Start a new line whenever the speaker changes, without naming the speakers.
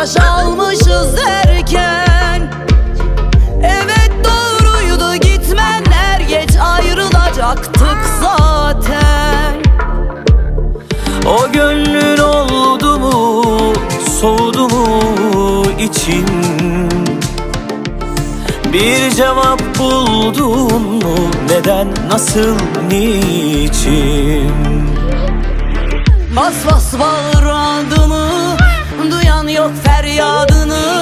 yaş almışız derken Evet doğruydu gitmen er geç ayrılacaktık zaten.
O gönlün oldu mu soğudu mu için? Bir cevap buldun mu? Neden nasıl niçin?
Bas bas bağır adımı Duyan yok feryadını